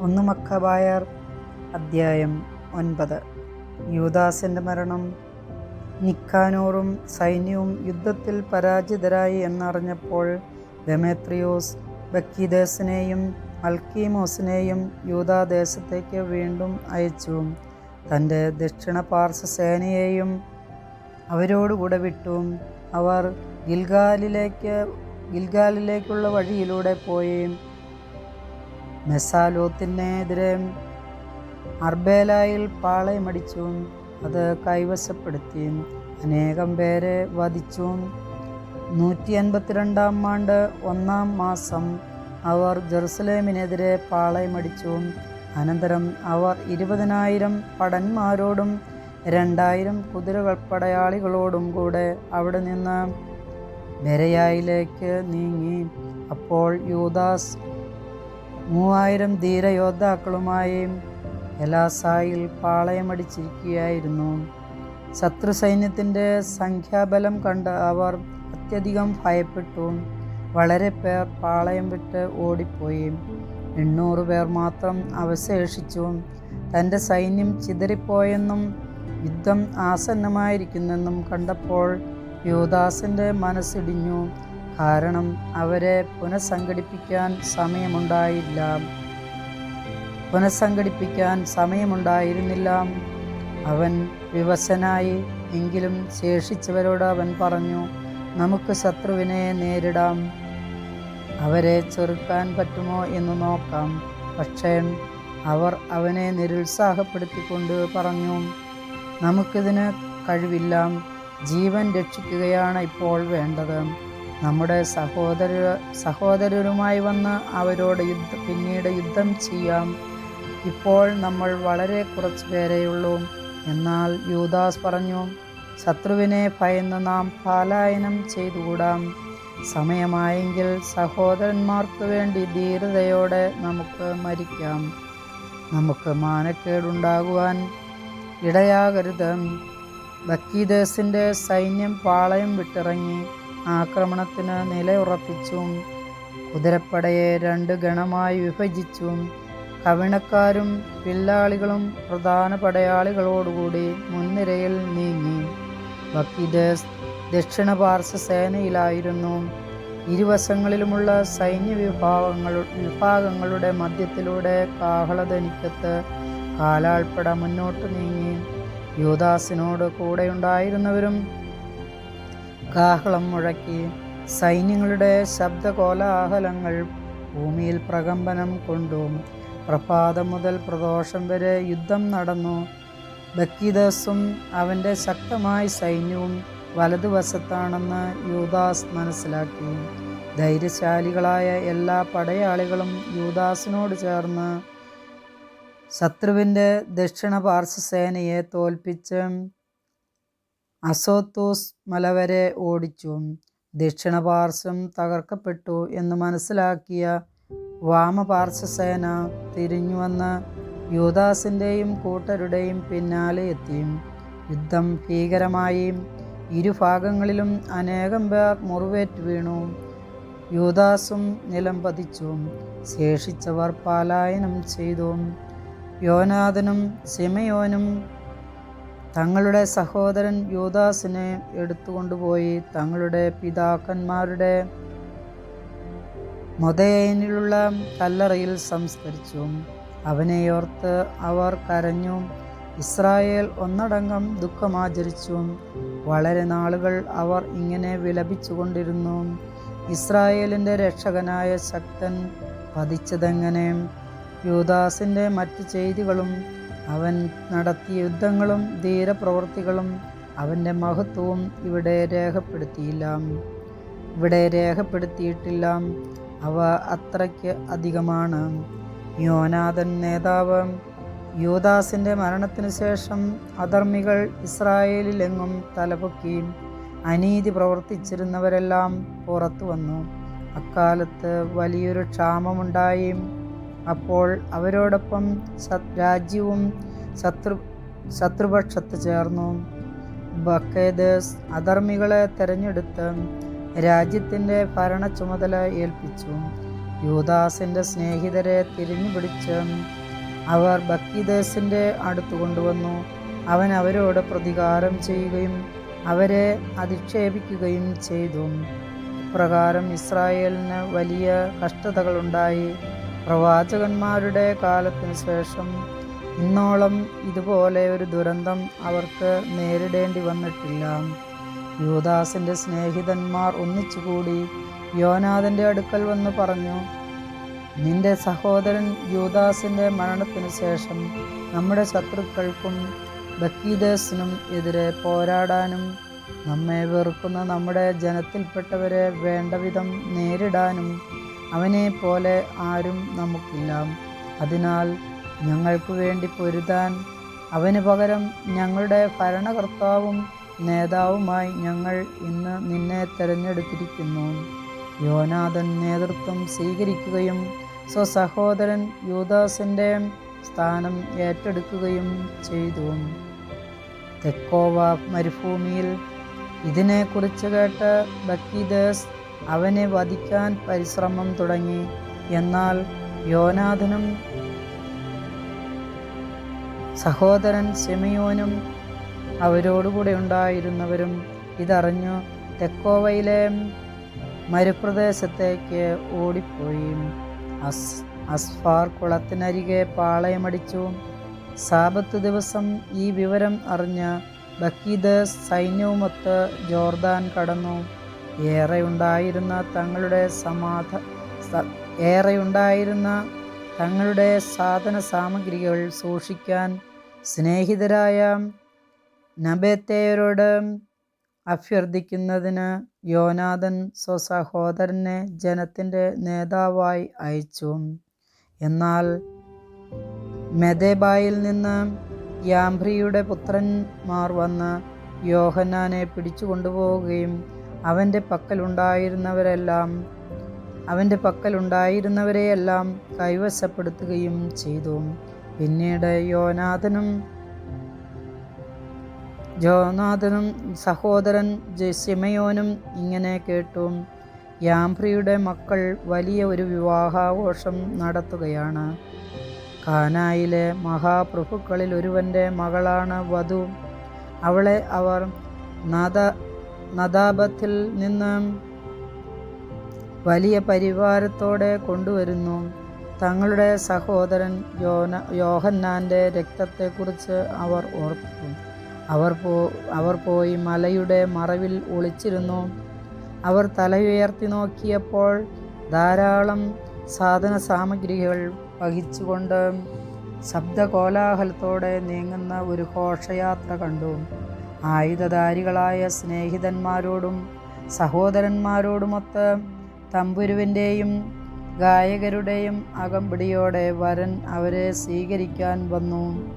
ഒന്ന് മക്കബായർ അദ്ധ്യായം ഒൻപത്. യൂദാസിന്റെ മരണം നിക്കാനൂറും സൈന്യവും യുദ്ധത്തിൽ പരാജിതരായി എന്നറിഞ്ഞപ്പോൾ ഡെമേത്രിയോസ് ബക്കീദേസിനെയും അൽക്കീമോസിനെയും യൂദാദേശത്തേക്ക് വീണ്ടും അയച്ചു. തന്റെ ദക്ഷിണ പാർശ്വ സേനയെയും അവരോടുകൂടെ വിട്ടു. അവർ ഗിൽഗാലിലേക്ക് ഗിൽഗാലിലേക്കുള്ള വഴിയിലൂടെ പോയി. മെസാലോത്തിനെതിരെ അർബേലായിൽ പാളയമടിച്ചു അത് കൈവശപ്പെടുത്തി. അനേകം പേരെ വധിച്ചു. നൂറ്റി അൻപത്തിരണ്ടാം ആണ്ട് ഒന്നാം മാസം അവർ ജെറുസലേമിനെതിരെ പാളയമടിച്ചു അനന്തരം അവർ ഇരുപതിനായിരം പടന്മാരോടും രണ്ടായിരം കുതിരകൾ പടയാളികളോടും കൂടെ അവിടെ നിന്ന് ബെരയായിലേക്ക് നീങ്ങി. അപ്പോൾ യൂദാസ് മൂവായിരം ധീരയോദ്ധാക്കളുമായും എലാസായിൽ പാളയമടിച്ചിരിക്കുകയായിരുന്നു. ശത്രു സൈന്യത്തിന്റെ സംഖ്യാബലം കണ്ട് അവർ അത്യധികം ഭയപ്പെട്ടു. വളരെ പേർ പാളയം വിട്ട് ഓടിപ്പോയി. എണ്ണൂറ് പേർ മാത്രം അവശേഷിച്ചു. തന്റെ സൈന്യം ചിതറിപ്പോയെന്നും യുദ്ധം ആസന്നമായിരിക്കുന്നെന്നും കണ്ടപ്പോൾ യോദാസിന്റെ മനസ്സിടിഞ്ഞു. കാരണം അവരെ പുനഃസംഘടിപ്പിക്കാൻ സമയമുണ്ടായില്ല. പുനഃസംഘടിപ്പിക്കാൻ സമയമുണ്ടായിരുന്നില്ല. അവൻ വിവശനായി എങ്കിലും ശേഷിച്ചവരോട് അവൻ പറഞ്ഞു നമുക്ക് ശത്രുവിനെ നേരിടാം. അവരെ ചെറുക്കാൻ പറ്റുമോ എന്ന് നോക്കാം. പക്ഷേ അവർ അവനെ നിരുത്സാഹപ്പെടുത്തിക്കൊണ്ട് പറഞ്ഞു നമുക്കിതിന് കഴിവില്ല. ജീവൻ രക്ഷിക്കുകയാണ് ഇപ്പോൾ വേണ്ടത്. നമ്മുടെ സഹോദര സഹോദരരുമായി വന്ന് അവരോട് യുദ്ധ പിന്നീട് യുദ്ധം ചെയ്യാം. ഇപ്പോൾ നമ്മൾ വളരെ കുറച്ച് പേരെയുള്ളൂ എന്നാൽ യൂദാസ് പറഞ്ഞു ശത്രുവിനെ ഭയന്ന് നാം പാലായനം ചെയ്തുകൂടാം. സമയമായെങ്കിൽ സഹോദരന്മാർക്ക് വേണ്ടി ധീരതയോടെ നമുക്ക് മരിക്കാം. നമുക്ക് മാനക്കേടുണ്ടാകുവാൻ ഇടയാകരുത്. ബക്കീദേസിന്റെ സൈന്യം പാളയം വിട്ടിറങ്ങി. ആക്രമണത്തിന് നിലയുറപ്പിച്ചും കുതിരപ്പടയെ രണ്ട് ഗണമായി വിഭജിച്ചും കവിണക്കാരും പില്ലാളികളും പ്രധാന പടയാളികളോടുകൂടി മുൻനിരയിൽ നീങ്ങി. ബക്കിദേസ് ദക്ഷിണ പാർശ്വ സേനയിലായിരുന്നു. ഇരുവശങ്ങളിലുമുള്ള സൈന്യ വിഭാഗങ്ങൾ വിഭാഗങ്ങളുടെ മധ്യത്തിലൂടെ കാഹളധനിക്കത്ത് കാലാൾപ്പട മുന്നോട്ട് നീങ്ങി. യുവദാസിനോട് കൂടെയുണ്ടായിരുന്നവരും കാഹളം മുഴക്കി. സൈന്യങ്ങളുടെ ശബ്ദകോലാഹലങ്ങൾ ഭൂമിയിൽ പ്രകമ്പനം കൊണ്ടു. പ്രഭാതം മുതൽ പ്രദോഷം വരെ യുദ്ധം നടന്നു. ബക്കീദസും അവന്റെ ശക്തമായ സൈന്യവും വലതുവശത്താണെന്ന് യൂദാസ് മനസ്സിലാക്കി. ധൈര്യശാലികളായ എല്ലാ പടയാളികളും യൂദാസിനോട് ചേർന്ന് ശത്രുവിന്റെ ദക്ഷിണ പാർശ്വസേനയെ തോൽപ്പിച്ച് അസോത്തൂസ് മലവരെ ഓടിച്ചു. ദക്ഷിണപാർശ്വം തകർക്കപ്പെട്ടു എന്ന് മനസ്സിലാക്കിയ വാമപാർശ്വസേന തിരിഞ്ഞുവന്ന് യൂദാസിന്റെയും കൂട്ടരുടെയും പിന്നാലെ എത്തി. യുദ്ധം ഭീകരമായി. ഇരുഭാഗങ്ങളിലും അനേകം പേർ മുറിവേറ്റ് വീണു. യൂദാസും നിലം പതിച്ചു. ശേഷിച്ചവർ പലായനം ചെയ്തു. യോനാഥനും സിമയോനും തങ്ങളുടെ സഹോദരൻ യൂദാസിനെ എടുത്തുകൊണ്ടുപോയി തങ്ങളുടെ പിതാക്കന്മാരുടെ മൊതയനിലുള്ള കല്ലറയിൽ സംസ്കരിച്ചു. അവനെയോർത്ത് അവർ കരഞ്ഞു. ഇസ്രായേൽ ഒന്നടങ്കം ദുഃഖമാചരിച്ചു. വളരെ നാളുകൾ അവർ ഇങ്ങനെ വിലപിച്ചുകൊണ്ടിരുന്നു. ഇസ്രായേലിന്റെ രക്ഷകനായ ശക്തൻ പതിച്ചതെങ്ങനെ? യൂദാസിന്റെ മറ്റ് ചെയ്തികളും അവൻ നടത്തിയ യുദ്ധങ്ങളും ധീരപ്രവർത്തികളും അവന്റെ മഹത്വവും ഇവിടെ രേഖപ്പെടുത്തിയില്ല. ഇവിടെ രേഖപ്പെടുത്തിയിട്ടില്ല. അവ അത്രയ്ക്ക് അധികമാണ്. യോനാഥൻ നേതാവ് യോദാസിന്റെ മരണത്തിനു ശേഷം അധർമ്മികൾ ഇസ്രായേലിലെങ്ങും തലപൊക്കി അനീതി പ്രവർത്തിച്ചിരുന്നവരെല്ലാം പുറത്തു വന്നു അക്കാലത്ത് വലിയൊരു ക്ഷാമമുണ്ടായി. അപ്പോൾ അവരോടൊപ്പം രാജ്യവും ശത്രു ശത്രുപക്ഷത്ത് ചേർന്നു. ബക്കേദേസ് അധർമ്മികളെ തെരഞ്ഞെടുത്ത് രാജ്യത്തിന്റെ ഭരണ ചുമതല ഏൽപ്പിച്ചു. യൂദാസിന്റെ സ്നേഹിതരെ തിരിഞ്ഞു പിടിച്ച് അവർ ബക്കീദേസിന്റെ അടുത്തു കൊണ്ടുവന്നു. അവൻ അവരോട് പ്രതികാരം ചെയ്യുകയും അവരെ അധിക്ഷേപിക്കുകയും ചെയ്തു. പ്രകാരം ഇസ്രായേലിന് വലിയ കഷ്ടതകളുണ്ടായി. പ്രവാചകന്മാരുടെ കാലത്തിന് ശേഷം ഇന്നോളം ഇതുപോലെ ഒരു ദുരന്തം അവർക്ക് നേരിടേണ്ടി വന്നിട്ടില്ല. യുവദാസിന്റെ സ്നേഹിതന്മാർ ഒന്നിച്ചുകൂടി യോനാഥന്റെ അടുക്കൽ വന്ന് പറഞ്ഞു നിന്റെ സഹോദരൻ യൂദാസിന്റെ മരണത്തിനു ശേഷം നമ്മുടെ ശത്രുക്കൾക്കും ബക്കീദേസിനും എതിരെ പോരാടാനും നമ്മെ വെറുക്കുന്ന നമ്മുടെ ജനത്തിൽപ്പെട്ടവരെ വേണ്ടവിധം നേരിടാനും അവനെ പോലെ ആരും നമുക്കില്ല. അതിനാൽ ഞങ്ങൾക്ക് വേണ്ടി പൊരുതാൻ അവന് പകരം ഞങ്ങളുടെ ഭരണകർത്താവും നേതാവുമായി ഞങ്ങൾ ഇന്ന് നിന്നെ തിരഞ്ഞെടുത്തിരിക്കുന്നു. യോനാഥൻ നേതൃത്വം സ്വീകരിക്കുകയും സ്വസഹോദരൻ യൂദാസിന്റെ സ്ഥാനം ഏറ്റെടുക്കുകയും ചെയ്തു. തെക്കോവ മരുഭൂമിയിൽ ഇതിനെക്കുറിച്ച് കേട്ട ബക്കീദേസ് അവനെ വധിക്കാൻ പരിശ്രമം തുടങ്ങി. എന്നാൽ യോനാഥനും സഹോദരൻ സെമിയോനും അവരോടുകൂടെ ഉണ്ടായിരുന്നവരും ഇതറിഞ്ഞു തെക്കോവയിലെ മരുപ്രദേശത്തേക്ക് ഓടിപ്പോയി. അസ് അസ്ഫാർ കുളത്തിനരികെ പാളയമടിച്ചു. സാപത്ത് ദിവസം ഈ വിവരം അറിഞ്ഞ് ബക്കീദ് സൈന്യവുമൊത്ത് ജോർദാൻ കടന്നു. ഏറെ ഉണ്ടായിരുന്ന തങ്ങളുടെ സമാധ ഏറെയുണ്ടായിരുന്ന തങ്ങളുടെ സാധന സാമഗ്രികൾ സൂക്ഷിക്കാൻ സ്നേഹിതരായ നബേത്തേയരോട് അഭ്യർത്ഥിക്കുന്നതിന് യോനാഥൻ സ്വസഹോദരനെ ജനത്തിന്റെ നേതാവായി അയച്ചു. എന്നാൽ മെദേബായിൽ നിന്ന് യാംഭ്രിയുടെ പുത്രന്മാർ വന്ന് യോഹന്നാനെ പിടിച്ചു കൊണ്ടുപോവുകയും അവന്റെ പക്കലുണ്ടായിരുന്നവരെല്ലാം അവന്റെ പക്കലുണ്ടായിരുന്നവരെയെല്ലാം കൈവശപ്പെടുത്തുകയും ചെയ്തു. പിന്നീട് യോനാഥനും ജോനാഥനും സഹോദരൻ ജെസിമയോനും ഇങ്ങനെ കേട്ടു. യാംഭ്രിയുടെ മക്കൾ വലിയ ഒരു വിവാഹാഘോഷം നടത്തുകയാണ്. കാനായിലെ മഹാപ്രഭുക്കളിൽ ഒരുവന്റെ മകളാണ് വധു. അവളെ അവർ നദ നദാബത്തിൽ നിന്ന് വലിയ പരിവാരത്തോടെ കൊണ്ടുവരുന്നു. തങ്ങളുടെ സഹോദരൻ യോന യോഹന്നാന്റെ രക്തത്തെക്കുറിച്ച് അവർ ഓർത്തു. അവർ പോ അവർ പോയി മലയുടെ മറവിൽ ഒളിച്ചിരുന്നു. അവർ തലയുയർത്തി നോക്കിയപ്പോൾ ധാരാളം സാധന സാമഗ്രികൾ വഹിച്ചുകൊണ്ട് ശബ്ദകോലാഹലത്തോടെ നീങ്ങുന്ന ഒരു ഘോഷയാത്ര കണ്ടു. ആയുധധാരികളായ സ്നേഹിതന്മാരോടും സഹോദരന്മാരോടുമൊത്ത് തമ്പുരുവിന്റെയും ഗായകരുടെയും അകമ്പടിയോടെ വരൻ അവരെ സ്വീകരിക്കാൻ വന്നു.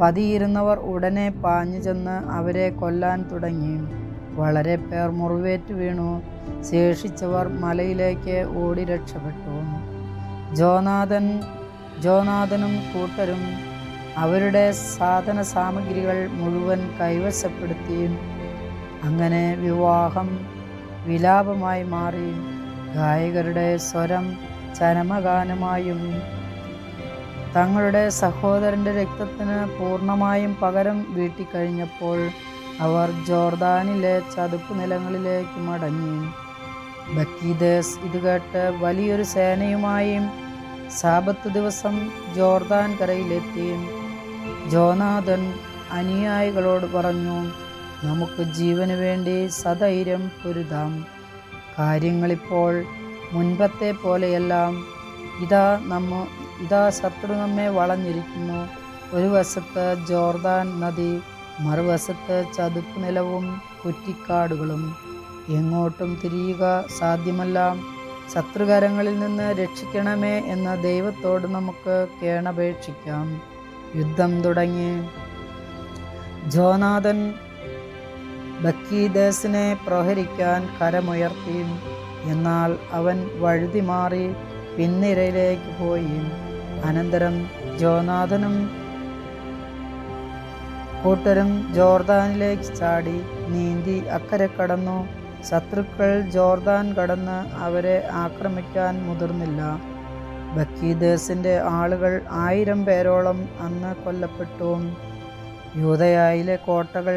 പതിയിരുന്നവർ ഉടനെ പാഞ്ഞു ചെന്ന് അവരെ കൊല്ലാൻ തുടങ്ങി. വളരെ പേർ മുറിവേറ്റ് വീണു. ശേഷിച്ചവർ മലയിലേക്ക് ഓടി രക്ഷപ്പെട്ടു. ജോനാഥൻ ജോനാഥനും കൂട്ടരും അവരുടെ സാധന സാമഗ്രികൾ മുഴുവൻ കൈവശപ്പെടുത്തിയും അങ്ങനെ വിവാഹം വിലാപമായി മാറി ഗായകരുടെ സ്വരം ചരമഗാനമായും തങ്ങളുടെ സഹോദരന്റെ രക്തത്തിന് പൂർണമായും പകരം വീട്ടിക്കഴിഞ്ഞപ്പോൾ അവർ ജോർദാനിലെ ചതുപ്പ് നിലങ്ങളിലേക്ക് മടങ്ങി. ബക്കീദേസ് ഇത് കേട്ട് വലിയൊരു സേനയുമായും സാപത്ത് ദിവസം ജോർദാൻ കരയിലെത്തി. ജോനാഥൻ അനുയായികളോട് പറഞ്ഞു നമുക്ക് ജീവന് വേണ്ടി സധൈര്യം പൊരുതാം. കാര്യങ്ങളിപ്പോൾ മുൻപത്തെ പോലെയെല്ലാം ഇതാ നമ്മ ഇതാ ശത്രു നമ്മെ വളഞ്ഞിരിക്കുന്നു. ഒരു വശത്ത് ജോർദാൻ നദി മറുവശത്ത് ചതുപ്പ് നിലവും കുറ്റിക്കാടുകളും. എങ്ങോട്ടും തിരിയുക സാധ്യമല്ല. ശത്രുകരങ്ങളിൽ നിന്ന് രക്ഷിക്കണമേ എന്ന ദൈവത്തോട് നമുക്ക് കേണപേക്ഷിക്കാം. യുദ്ധം തുടങ്ങി. ജോനാഥൻ ബക്കീദേസിനെ പ്രഹരിക്കാൻ കരമുയർത്തി. എന്നാൽ അവൻ വഴുതി മാറി പിന്നിരയിലേക്ക് പോയി. അനന്തരം ജോനാഥനും കൂട്ടരും ജോർദാനിലേക്ക് ചാടി നീന്തി അക്കരെ കടന്നു. ശത്രുക്കൾ ജോർദാൻ കടന്ന് അവരെ ആക്രമിക്കാൻ മുതിർന്നില്ല. ബക്കീദേസിന്റെ ആളുകൾ ആയിരം പേരോളം അന്ന് കൊല്ലപ്പെട്ടു. യൂതയായിലെ കോട്ടകൾ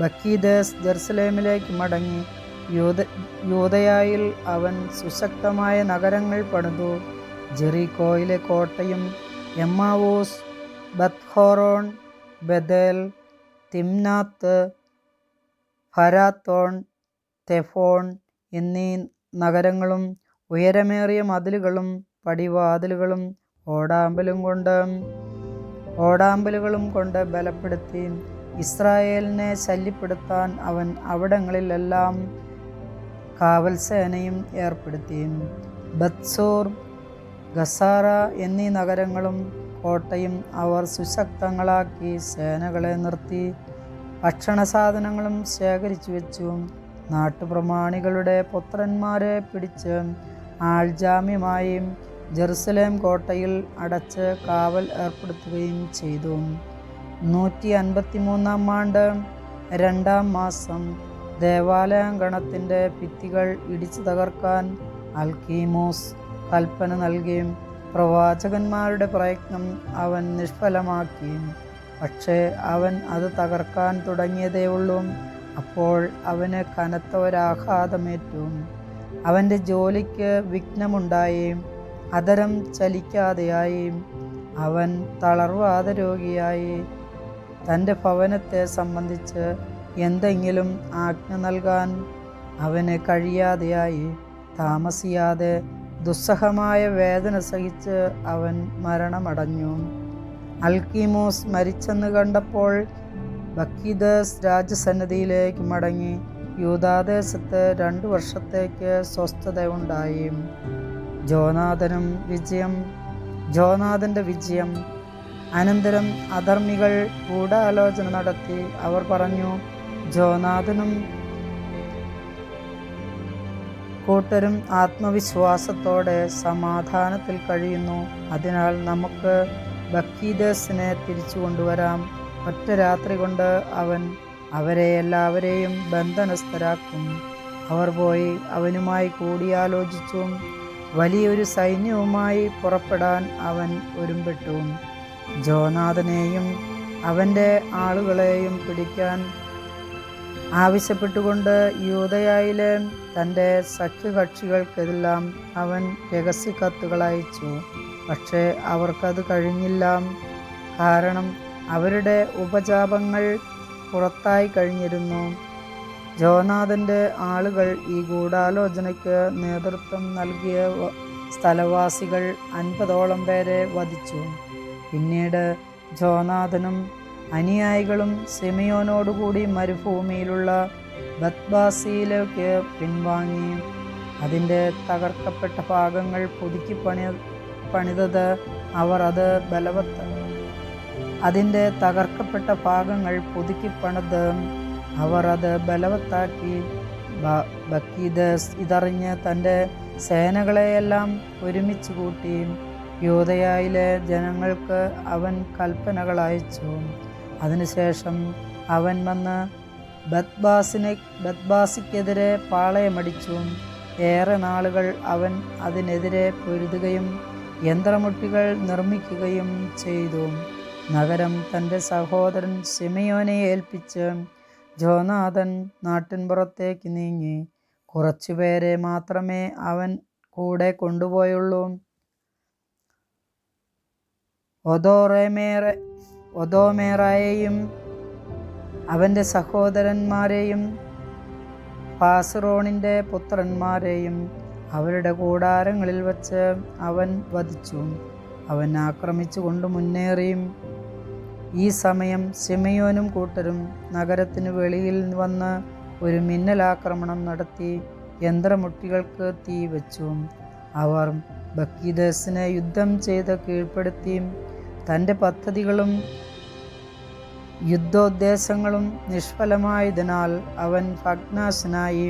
ബക്കീദേസ് ജെറുസലേമിലേക്ക് മടങ്ങി. യൂത യൂതയായിൽ അവൻ സുശക്തമായ നഗരങ്ങൾ പണിതു. ജെറിക്കോയിലെ കോട്ടയും എമ്മാവൂസ് ബത്ഹോറോൺ ബദേൽ തിംനാത്ത് ഫരാത്തോൺ തെഫോൺ എന്നീ നഗരങ്ങളും ഉയരമേറിയ മതിലുകളും പടിവാതിലുകളും ഓടാമ്പലും കൊണ്ട് ഓടാമ്പലുകളും കൊണ്ട് ബലപ്പെടുത്തി ഇസ്രായേലിനെ ശല്യപ്പെടുത്താൻ അവൻ അവിടങ്ങളിലെല്ലാം കാവൽ സേനയും ഏർപ്പെടുത്തി. ബത്സൂർ ഗസാറ എന്നീ നഗരങ്ങളും കോട്ടയും അവർ സുശക്തങ്ങളാക്കി സേനകളെ നിർത്തി. ഭക്ഷണ സാധനങ്ങളും ശേഖരിച്ചു വെച്ചു. നാട്ടുപ്രമാണികളുടെ പുത്രന്മാരെ പിടിച്ച് ആൾജാമ്യമായി ജെറുസലേം കോട്ടയിൽ അടച്ച് കാവൽ ഏർപ്പെടുത്തുകയും ചെയ്തു. നൂറ്റി അൻപത്തി മൂന്നാം ആണ്ട് രണ്ടാം മാസം ദേവാലയാങ്കണത്തിന്റെ ഭിത്തികൾ ഇടിച്ചു തകർക്കാൻ അൽക്കീമോസ് കൽപ്പന നൽകിയും പ്രവാചകന്മാരുടെ പ്രയത്നം അവൻ നിഷ്ഫലമാക്കി. പക്ഷേ അവൻ അത് തകർക്കാൻ തുടങ്ങിയതേ ഉള്ളൂ. അപ്പോൾ അവന് കനത്ത ഒരാഘാതമേറ്റു അവന്റെ ജോലിക്ക് വിഘ്നമുണ്ടായി. അതരം ചലിക്കാതെയായി. അവൻ തളർവാദ രോഗിയായി. തന്റെ ഭവനത്തെ സംബന്ധിച്ച് എന്തെങ്കിലും ആജ്ഞ നൽകാൻ അവന് കഴിയാതെയായി. താമസിയാതെ ദുസ്സഹമായ വേദന സഹിച്ച് അവൻ മരണമടഞ്ഞു. അൽക്കിമോസ് മരിച്ചെന്ന് കണ്ടപ്പോൾ ബക്കീദസ് രാജസന്നിധിയിലേക്ക് മടങ്ങി. യൂതാദേശത്ത് രണ്ടു വർഷത്തേക്ക് സ്വസ്ഥതയുണ്ടായി. ജോനാഥനും വിജയം ജോനാഥന്റെ വിജയം. അനന്തരം അധർമ്മികൾ ഗൂഢാലോചന നടത്തി. അവർ പറഞ്ഞു ജോനാഥനും കൂട്ടരും ആത്മവിശ്വാസത്തോടെ സമാധാനത്തിൽ കഴിയുന്നു. അതിനാൽ നമുക്ക് ബക്കീദസിനെ തിരിച്ചു കൊണ്ടുവരാം. ഒറ്റ രാത്രി കൊണ്ട് അവൻ അവരെ എല്ലാവരെയും ബന്ധനസ്ഥരാക്കും. അവർ പോയി അവനുമായി കൂടിയാലോചിച്ചു വലിയൊരു സൈന്യവുമായി പുറപ്പെടാൻ അവൻ ഒരുമ്പെട്ടു. ജോനാഥനെയും അവന്റെ ആളുകളെയും പിടിക്കാൻ ആവശ്യപ്പെട്ടുകൊണ്ട് യൂതയായിലെ തന്റെ സഖ്യകക്ഷികൾക്കെല്ലാം അവൻ രഹസ്യ കത്തുകൾ അയച്ചു പക്ഷേ അവർക്കത് കഴിഞ്ഞില്ല. കാരണം അവരുടെ ഉപജാപങ്ങൾ പുറത്തായി കഴിഞ്ഞിരുന്നു. ജോനാഥന്റെ ആളുകൾ ഈ ഗൂഢാലോചനയ്ക്ക് നേതൃത്വം നൽകിയ സ്ഥലവാസികൾ അൻപതോളം പേരെ വധിച്ചു. പിന്നീട് ജോനാഥനും അനുയായികളും സെമിയോനോടുകൂടി മരുഭൂമിയിലുള്ള ബത്ബാസിയിലേക്ക് പിൻവാങ്ങി. അതിന്റെ തകർക്കപ്പെട്ട ഭാഗങ്ങൾ പുതുക്കി പണി പണിതത് അവർ അത് ബലവത്ത അതിന്റെ തകർക്കപ്പെട്ട ഭാഗങ്ങൾ പുതുക്കി പണിത് അവർ അത് ബലവത്താക്കി ബക്കീദസ് ഇതറിഞ്ഞ് തന്റെ സേനകളെയെല്ലാം ഒരുമിച്ച് കൂട്ടി. യോധയായിലെ ജനങ്ങൾക്ക് അവൻ കൽപ്പനകൾ അയച്ചു. അതിനുശേഷം അവൻ വന്ന് ബദ്ബാസിനെ ബദ്ബാസിക്കെതിരെ പാളയമടിച്ചു. ഏറെ നാളുകൾ അവൻ അതിനെതിരെ പൊരുതുകയും യന്ത്രമുട്ടികൾ നിർമ്മിക്കുകയും ചെയ്തു. നഗരം തന്റെ സഹോദരൻ സിമയോനെ ഏൽപ്പിച്ച് ജോനാഥൻ നാട്ടിൻപുറത്തേക്ക് നീങ്ങി. കുറച്ചുപേരെ മാത്രമേ അവൻ കൂടെ കൊണ്ടുപോയുള്ളൂ. ഒതോറേമേറെ ഒതോമേറായെയും അവന്റെ സഹോദരന്മാരെയും പാസറോണിന്റെ പുത്രന്മാരെയും അവരുടെ കൂടാരങ്ങളിൽ വച്ച് അവൻ വധിച്ചു. അവൻ ആക്രമിച്ചു കൊണ്ട് മുന്നേറിയും ഈ സമയം സിമയോനും കൂട്ടരും നഗരത്തിന് വെളിയിൽ വന്ന് ഒരു മിന്നലാക്രമണം നടത്തി യന്ത്രമുട്ടികൾക്ക് തീ വെച്ചു. അവർ ബക്കീദസിനെ യുദ്ധം ചെയ്ത് കീഴ്പ്പെടുത്തിയും തന്റെ പദ്ധതികളും യുദ്ധോദ്ദേശങ്ങളും നിഷ്ഫലമായതിനാൽ അവൻ ഭഗ്നാശനായി.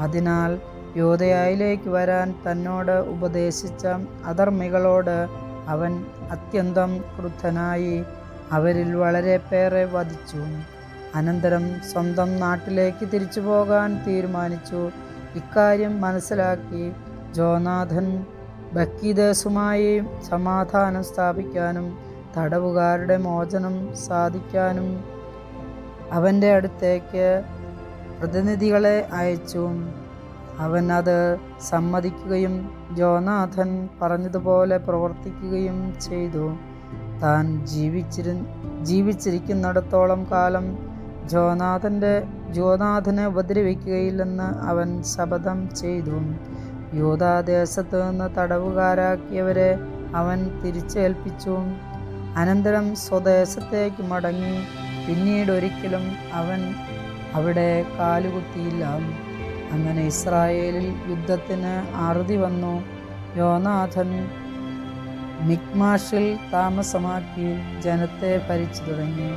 അതിനാൽ യോധയായിലേക്ക് വരാൻ തന്നോട് ഉപദേശിച്ച അധർമ്മികളോട് അവൻ അത്യന്തം ക്രുദ്ധനായി. അവരിൽ വളരെ പേരെ വധിച്ചു. അനന്തരം സ്വന്തം നാട്ടിലേക്ക് തിരിച്ചു പോകാൻ തീരുമാനിച്ചു. ഇക്കാര്യം മനസ്സിലാക്കി ജോനാഥൻ ബക്കീദേസുമായി സമാധാനം സ്ഥാപിക്കാനും തടവുകാരുടെ മോചനം സാധിക്കാനും അവന്റെ അടുത്തേക്ക് പ്രതിനിധികളെ അയച്ചു. അവൻ അത് സമ്മതിക്കുകയും ജോനാഥൻ പറഞ്ഞതുപോലെ പ്രവർത്തിക്കുകയും ചെയ്തു. താൻ ജീവിച്ചിരു ജീവിച്ചിരിക്കുന്നിടത്തോളം കാലം ജോനാഥന്റെ ജോനാഥനെ ഉപദ്രവിക്കുകയില്ലെന്ന് അവൻ ശപഥം ചെയ്തു. യൂതാദേശത്ത് നിന്ന് തടവുകാരാക്കിയവരെ അവൻ തിരിച്ചേൽപ്പിച്ചു. അനന്തരം സ്വദേശത്തേക്ക് മടങ്ങി. പിന്നീട് ഒരിക്കലും അവൻ അവിടെ കാലുകുത്തിയില്ല. അങ്ങനെ ഇസ്രായേലിൽ യുദ്ധത്തിന് അറുതി വന്നു. യോനാഥൻ മിക്മാഷിൽ താമസമാക്കി ജനത്തെ ഭരിച്ചു തുടങ്ങി.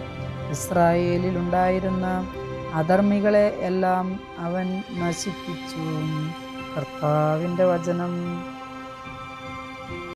ഇസ്രായേലിൽ ഉണ്ടായിരുന്ന അധർമ്മികളെ എല്ലാം അവൻ നശിപ്പിച്ചു. കർത്താവിന്റെ വചനം.